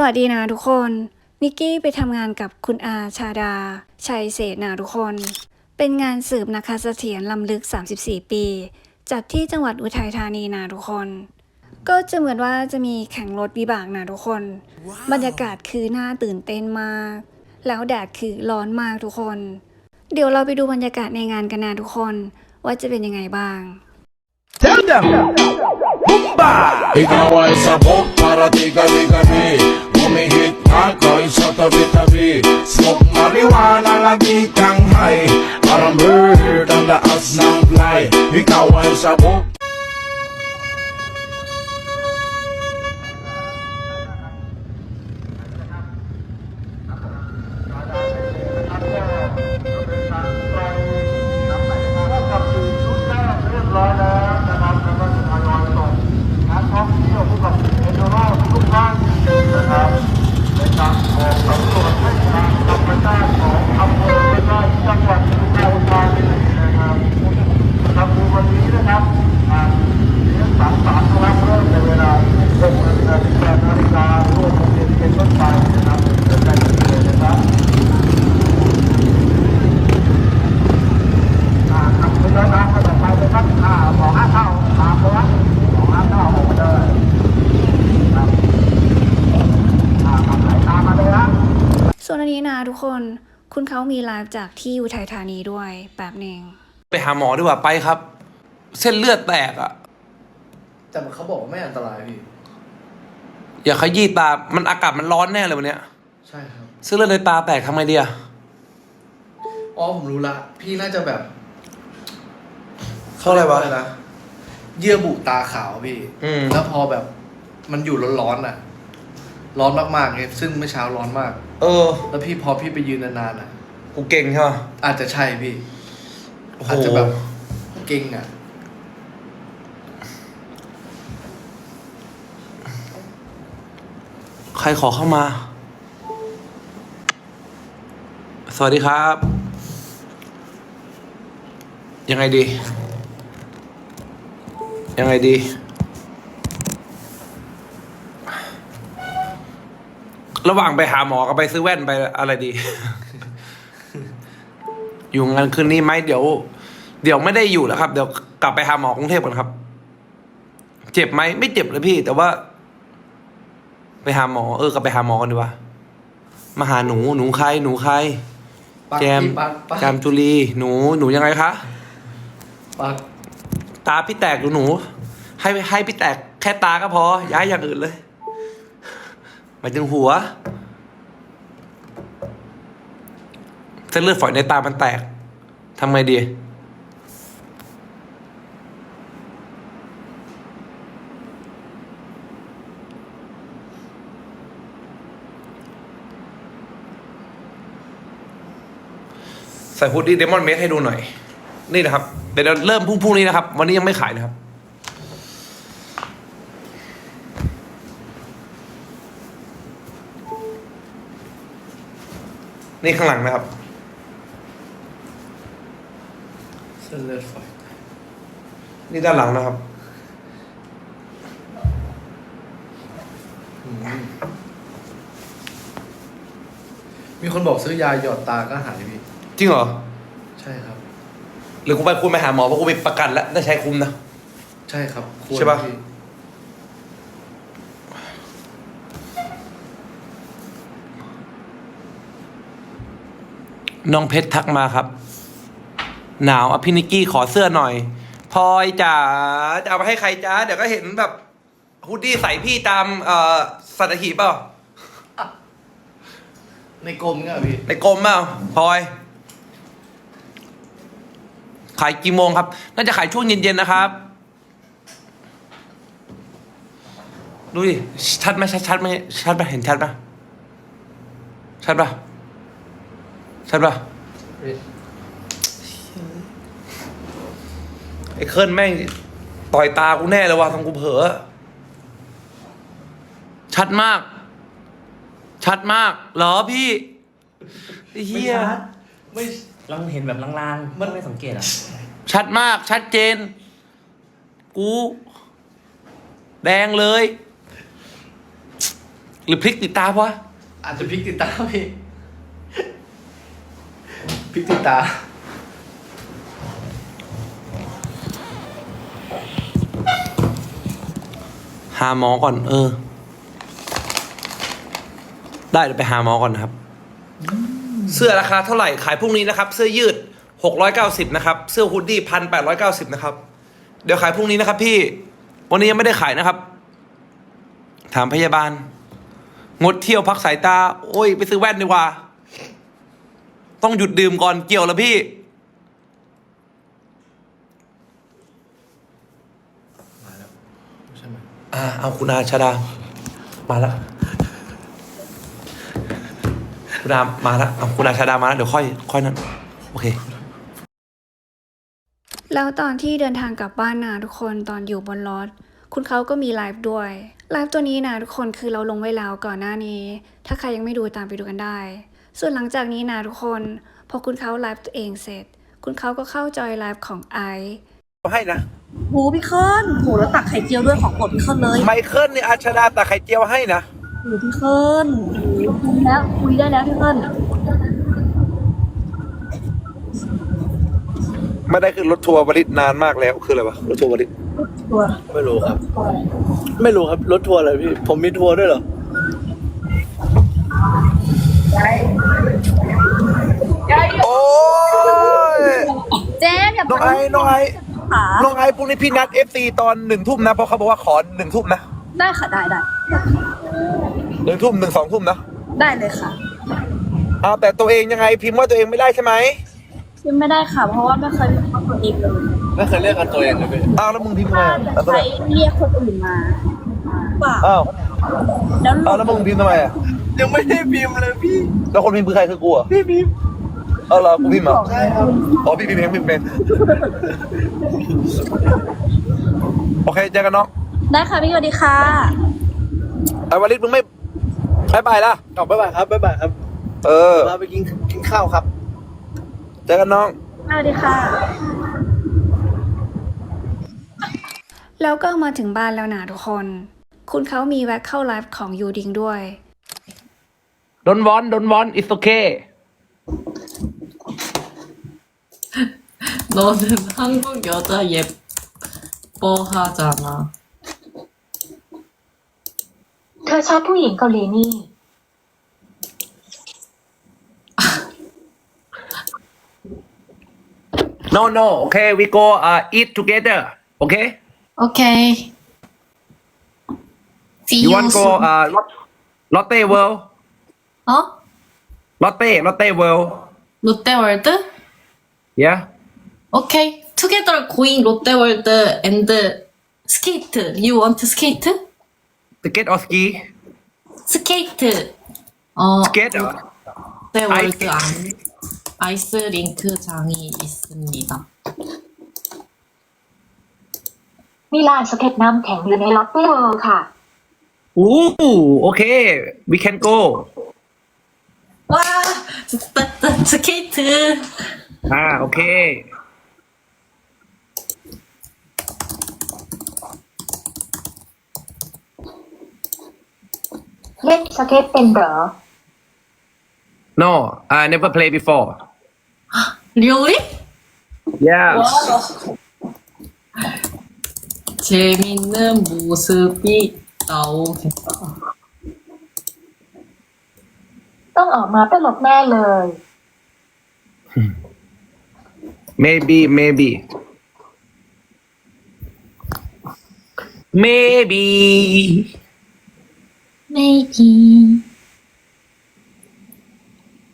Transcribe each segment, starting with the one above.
สวัสดีนะทุกคน นิกกี้ไปทำงานกับคุณอาชาดา ชัยเศรษฐ์นะทุกคน เป็นงานสืบนะคะเสถียรลำลึก 34 ปี จัดที่จังหวัดอุทัยธานีนะทุกคน ก็จะเหมือนว่าจะมีแข่งรถวิบากนะทุกคน บรรยากาศคือน่าตื่นเต้นมาก แล้วแดดคือร้อนมากทุกคน เดี๋ยวเราไปดูบรรยากาศในงานกันนะทุกคน ว่าจะเป็นยังไงบ้าง Tell them. Humba. Ikaw ay sabog para di gabi-gabi Humihit ako'y sa tabi-tabi Smoke marijuana lagi kang high. Parang bird ang laas ng fly Ikaw ay sabog ทุกคน คุณเขามีไลฟ์จากที่อุทัยธานีด้วยแบบหนึ่งไปหาหมอดีกว่าไปครับ เส้นเลือดแตกอะ่ะแต่เขาบอกว่าไม่อันตรายพี่ อย่าขยี้ตา มันอากาศมันร้อนแน่เลยวันเนี้ยใช่ครับ เส้นเลือดในตาแตกทำไงดีอะอ๋อผมรู้ละ พี่น่าจะแบบเขาอะไรวะนะเยื่อบุตาขาวพี่ อืมแล้วพอแบบ มันอยู่ร้อนๆอะ ร้อนมากๆไงซึ่งเมื่อเช้าร้อนมาก เออ แล้วพี่พอพี่ไปยืนนานๆอะ กูเก่งใช่ปะอาจจะใช่พี่ โอ้โหอาจจะแบบเก่งอะ ใครขอเข้ามา สวัสดีครับ ยังไงดี ยังไงดี ระหว่างไปหาหมอกับไปซื้อแว่นไปอะไรดี อยู่งานคืนนี้ไหมเดี๋ยว เดี๋ยวไม่ได้อยู่แล้วครับ เดี๋ยวกลับไปหาหมอกรุงเทพก่อนครับ เจ็บไหมไม่เจ็บเลยพี่ แต่ว่า ไปหาหมอ เออกลับไปหาหมอกันดีกว่ามาหาหนูหนูใครหนูใคร ปักแจมพี่ปักปักแจมจุลีหนูหนูยังไงคะปักตาพี่แตกหรือหนู ให้ให้พี่แตกแค่ตาก็พอ ย้ายอย่างอื่นเลยหมายถึงหัว เส้นเลือดฝอยในตามันแตกทำไงดี ใส่ฮูดดี้เดมอนเมดให้ดูหน่อย นี่นะครับ เดี๋ยวเราเริ่มพรุ่งพรุ่งนี้นะครับ วันนี้ยังไม่ขายนะครับ นี่ข้างหลังนะครับ เส้นเลือดฝอยนี่ด้านหลังนะครับ อืมมีคนบอกซื้อยาหยอดตาก็หายพี่ จริงเหรอ ใช่ครับ หรือกูไปคุณไปหาหมอเพราะกูไปประกันแล้วได้ใช้คุ้มนะ ใช่ครับควรใช่ปะ พี่ น้องเพชรทักมาครับ หนาวอะพี่นิกกี้ขอเสื้อหน่อยพลอยจ๋าจะเอาไปให้ใครจ้าเดี๋ยวก็เห็นแบบฮูดดี้ใส่พี่ตามเอ่อสัตหีบเปล่าในกรมเนี่ยพี่ในกรมเปล่าพลอย ขายกี่โมงครับ น่าจะขายช่วงเย็นๆนะครับดูดิชัดไหมชัดชัดไหมชัดไหมเห็นชัดปะชัดปะ ชัดปะไอ้เคิร์นแม่ง ต่อยตากูแน่เลยว่ะทำกูเผลอชัดมาก ชัดมาก เหรอพี่ไอ้เฮียไม่ลังเห็นแบบลางๆมันไม่สังเกตอะ ชัดมาก ชัดเจน กู แดงเลย หรือพลิกติดตามวะอาจจะพลิกติดตาพี่ พลิกติดตา หาหมอก่อน เออ ได้เดี๋ยวไปหาหมอก่อนนะครับ เสื้อราคาเท่าไหร่ขายพรุ่งนี้นะครับ เสื้อยืดหกร้อยเก้าสิบนะครับ เสื้อฮูดดี้พันแปดร้อยเก้าสิบนะครับ เดี๋ยวขายพรุ่งนี้นะครับ พี่ วันนี้ยังไม่ได้ขายนะครับ ถามพยาบาล งดเที่ยวพักสายตา โอ้ย ไปซื้อแว่นดีกว่า ต้องหยุดดื่มก่อนเกี่ยวแล้วพี่ มาแล้วใช่ไหมอ่าเอาคุณอาชาดา มาแล้ว คุณอามาแล้วเอาคุณอาชาดามาแล้วเดี๋ยวค่อย ค่อยนั้น โอเค แล้วตอนที่เดินทางกลับบ้านนะทุกคนตอนอยู่บนรถ คุณเขาก็มีไลฟ์ด้วย ไลฟ์ตัวนี้นะทุกคนคือเราลงไว้แล้วก่อนหน้านี้ ถ้าใครยังไม่ดูตามไปดูกันได้ ส่วนหลังจากนี้นะทุกคน พอคุณเขาไลฟ์ตัวเองเสร็จ คุณเขาก็เข้าจอยไลฟ์ของไอซ์ให้นะโหพี่เคิลโหแล้วตักไข่เจียวด้วยของโปรดพี่เคิลเลยไมเคิลนี่อาชาดาแต่ไข่เจียวให้นะโหพี่เคิลโหคุยแล้วคุยได้แล้วพี่เคิลไม่ได้ขึ้นรถทัวร์วริศนานมากแล้วคืออะไรวะรถทัวร์วริศตัวไม่รู้ครับ ไม่รู้ครับรถทัวร์อะไรพี่ ผมมีทัวร์ด้วยเหรอ เจ๊อย่าน้องไอ้น้องไอ้ขาน้องไอ้พรุ่งนี้พี่นัดเอฟซีตอนหนึ่งทุ่มนะ เพราะเขาบอกว่าขอหนึ่งทุ่มนะ ได้ค่ะได้ได้หนึ่งทุ่มหนึ่งสองทุ่มนะ ได้เลยค่ะเอาแต่ตัวเองยังไงพิมพ์ว่าตัวเองไม่ได้ใช่ไหมพิมพ์ไม่ได้ค่ะ เพราะว่าไม่เคยเป็นของตัวเองเลยไม่เคยเรียกกันตัวเองเลยพี่อ้าวแล้วมึงพิมพ์ไงถ้าจะใช้เรียกคนอื่นมาเปล่าอ้าวแล้วอ้าวแล้วมึงพิมพ์ทำไมอะยังไม่ได้พิมพ์เลยพี่ แล้วคนพิมพ์คือใครคือกูเหรอะพี่พิมพ์ เอาเหรอกูพิมพ์เหรอใช่ครับอ๋อพี่พิมพ์เองพิมพ์เองโอเคเจอกันน้องได้ค่ะพี่สวัสดีค่ะไอ้วลิศมึงไม่บายบายละกลับบ๊ายบายครับบ๊ายบายครับเออเราไปกินกินข้าวครับเจอกันน้องสวัสดีค่ะ แล้วก็มาถึงบ้านแล้วนะทุกคน คุณเขามีแวะเข้าไลฟ์ของยูดิงด้วย Don't want don't want it's okay 너는 한국 여자 예뻐하잖아. เธอชอบผู้หญิงเกาหลีนี่ No no okay we go uh eat together okay 오케이. See you you, want go soon. uh Lot- Lotte World 어? Lotte Lotte World 롯데월드? yeah 오케이. Together going 롯데월드 and skate. You want skate? skate or ski 스케이트. 어, skate 롯데월드 안 아이스링크장이 있습니다. มีลานสเก็ตน้ำแข็งอยู่ในล็อตเตอร์ค่ะ Ooh okay we can go 와, 스타트 스케이트. ah okay เล่นสเก็ตเป็นเหรอ no I never play before Really? yeah 재밌는 모습이 나오겠다. ต้องออกมาตลกแน่เลย maybe maybe maybe Maybe.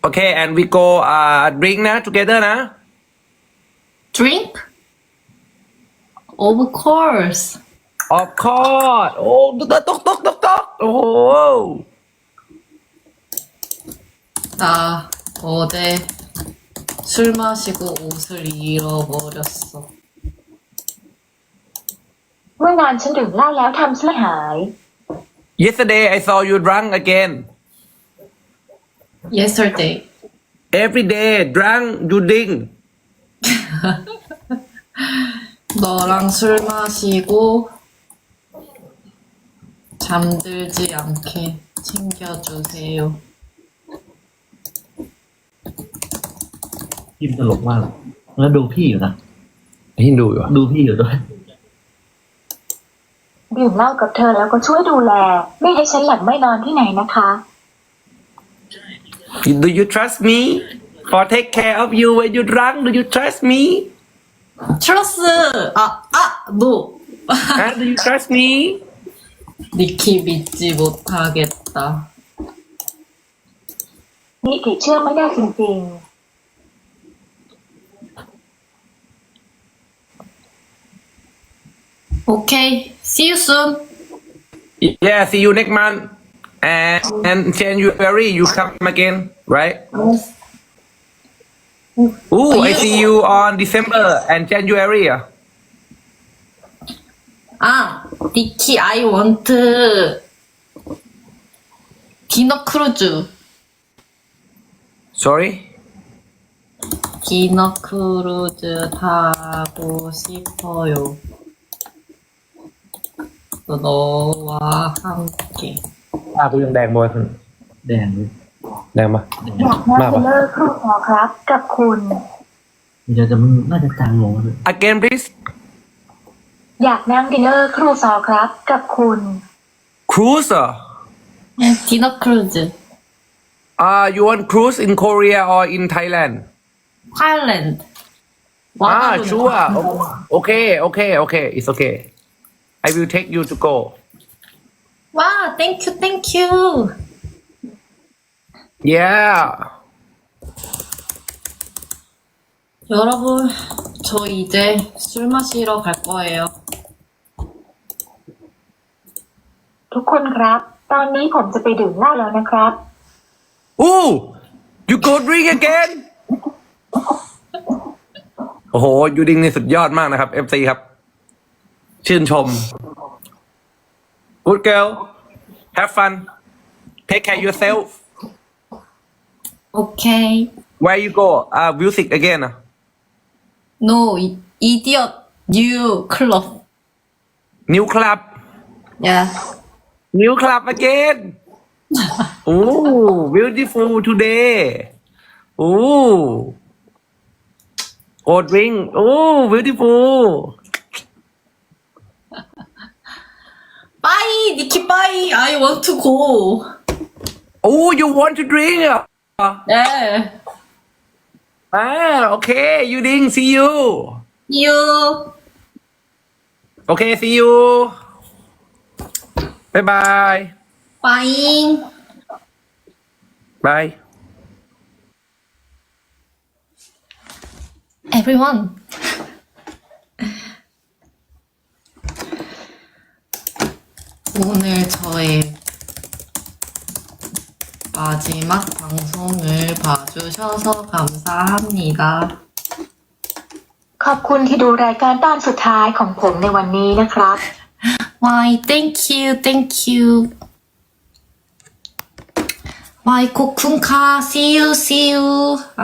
okay and we go uh drink นะ together นะ Drink? Of course. of course โอ้ตกตกตกตกตกโอ้โห 나 어제 술 마시고 옷을 잃어버렸어. เมื่องานฉันดื่มเหล้าแล้วทำเสื้อหาย yesterday I saw you drunk again Yesterday. every day drunk you drink 너랑 술 마시고 잠들지 않게 챙겨주세요. พิมพ์ตลกมากเลยแล้วดูพี่อยู่นะ ฮินดูอยู่อะ ดูพี่อยู่ด้วย ดื่มเหล้ากับเธอแล้วก็ช่วยดูแล ไม่ให้ฉันหลับไม่นอนที่ไหนนะคะ Do you trust me for take care of you when you drunk Do you trust me 트러스! 아, 아! 노! huh? Do you trust me 니키 믿지 못하겠다. นี่ติเชื่อไม่ได้จริง 오케이. See you soon. Yeah see you next month and and January you come again right Ooh I see you on December and January ah. 아, 니키, I want 디너 크루즈. Sorry 디너 크루즈 타고 싶어요. โลวาห้ามเก่งตากูยังแดงบอยแดงแดงปะอยากมาเลิกครูขอครับกับคุณเดี๋ยวจะมันน่าจะจางลงเลย again please อยากนั่งดินเนอร์ครูสอครับกับคุณครูซอดินเนอครูซ Ah, you want cruise in Korea or in Thailand? Thailand. Ah, sure. Okay, okay, okay. It's okay. I will take you to go 와, 땡큐, 땡큐. Yeah 여러분, 저 이제 술 마시러 갈 거예요. ทุกคนครับ ตอนนี้ผมจะไปดื่มเหล้าแล้วนะครับ Ooh you go drink again โอ้โหยูดิงนี่สุดยอดมากนะครับ FC ครับ ชื่นชม good girl have fun take care yourself. Okay. where you go? Uh music again. No, idiot. New club. new club. Yeah. new club again. Oh beautiful today. Oh g o d ring. Oh beautiful. Nikki, bye. I want to go. Oh, you want to drink? Yeah. Ah, okay. You ding. See you. You. Okay. See you. Bye bye. Bye. Bye. Everyone. 오늘 저의 마지막 방송을 봐주셔서 감사합니다. ขอบคุณที่ดูรายการตอนสุดท้ายของผมในวันนี้นะครับ Why, thank you, thank you. Why, 코쿤카, see you, see you. 아.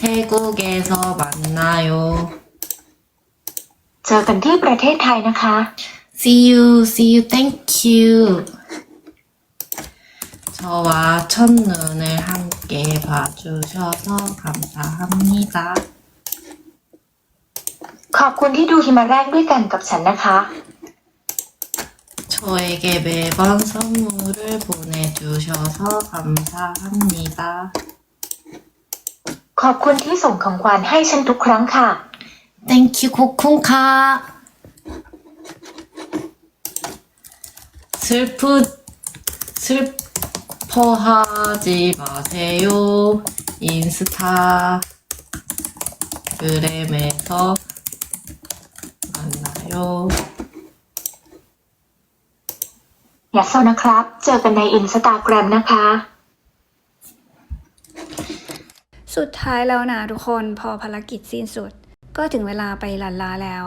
태국에서 만나요. เจอกันที่ประเทศไทยนะคะ See you, see you, thank you. 저와 첫눈을 함께 봐주셔서 감사합니다. ขอบคุณที่ดูหิมะแรกด้วยกันกับฉันนะคะ 저에게 매번 선물을 보내주셔서 감사합니다. ขอบคุณที่ส่งของขวัญให้ฉันทุกครั้งค่ะ 땡큐 코쿤카. 슬프, 슬퍼하지 마세요. 인스타, 그램에서 만나요. อย่าเศร้านะครับ เจอกันในอินสตาแกรมนะคะ สุดท้ายแล้วนะทุกคนพอภารกิจสิ้นสุด ก็ถึงเวลาไปลันลาแล้ว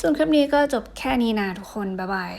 ส่วนคลิปนี้ก็จบแค่นี้นะทุกคน บ๊ายบาย